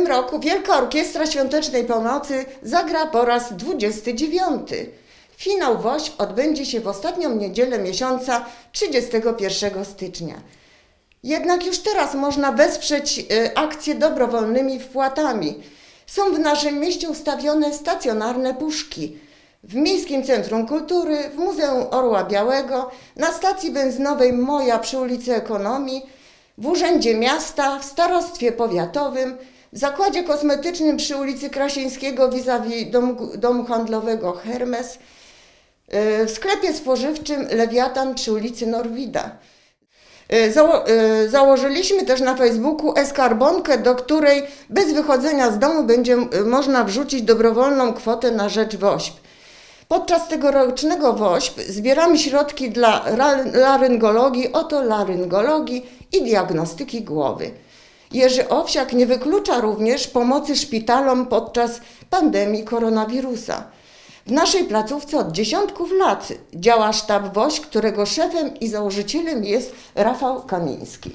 roku Wielka Orkiestra Świątecznej Pomocy zagra po raz 29. Finał WOŚP odbędzie się w ostatnią niedzielę miesiąca 31 stycznia. Jednak już teraz można wesprzeć y, akcję dobrowolnymi wpłatami. Są w naszym mieście ustawione stacjonarne puszki. W Miejskim Centrum Kultury, w Muzeum Orła Białego, na stacji benzynowej Moja przy ulicy Ekonomii, w Urzędzie Miasta, w Starostwie Powiatowym, w Zakładzie Kosmetycznym przy ulicy Krasińskiego vis-a-vis domu, domu handlowego Hermes, y, w sklepie spożywczym Lewiatan przy ulicy Norwida. Y, Zało- y, założyliśmy też na Facebooku e-skarbonkę, do której bez wychodzenia z domu będzie można wrzucić dobrowolną kwotę na rzecz WOŚP. Podczas tegorocznego WOŚP zbieramy środki dla laryngologii, otolaryngologii i diagnostyki głowy. Jerzy Owsiak nie wyklucza również pomocy szpitalom podczas pandemii koronawirusa. W naszej placówce od dziesiątków lat działa sztab WOŚ, którego szefem i założycielem jest Rafał Kamiński.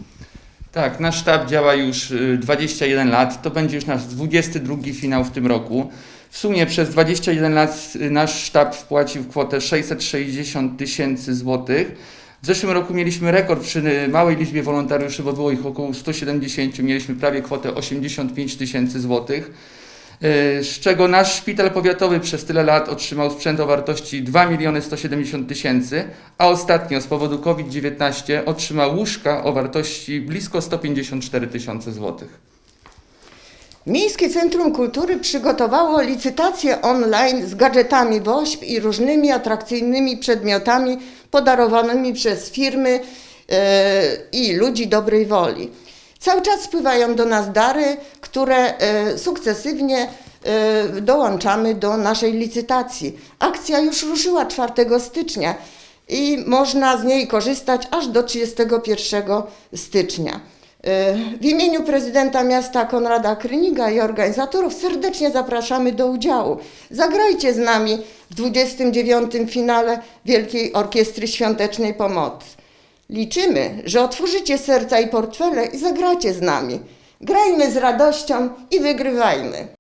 Tak, nasz sztab działa już y, 21 lat. To będzie już nasz 22 finał w tym roku. W sumie przez 21 lat y, nasz sztab wpłacił kwotę 660 tysięcy złotych. W zeszłym roku mieliśmy rekord przy y, małej liczbie wolontariuszy, bo było ich około 170. Mieliśmy prawie kwotę 85 tysięcy złotych. Y, Z czego nasz szpital powiatowy przez tyle lat otrzymał sprzęt o wartości 2 miliony 170 tysięcy, a ostatnio z powodu COVID-19 otrzymał łóżka o wartości blisko 154 tysiące złotych. Miejskie Centrum Kultury przygotowało licytację online z gadżetami WOŚP i różnymi atrakcyjnymi przedmiotami podarowanymi przez firmy e, i ludzi dobrej woli. Cały czas spływają do nas dary, które e, sukcesywnie e, dołączamy do naszej licytacji. Akcja już ruszyła 4 stycznia i można z niej korzystać aż do 31 stycznia. W imieniu prezydenta miasta Konrada Kryniga i organizatorów serdecznie zapraszamy do udziału. Zagrajcie z nami w 29. finale Wielkiej Orkiestry Świątecznej Pomocy. Liczymy, że otworzycie serca i portfele i zagracie z nami. Grajmy z radością i wygrywajmy.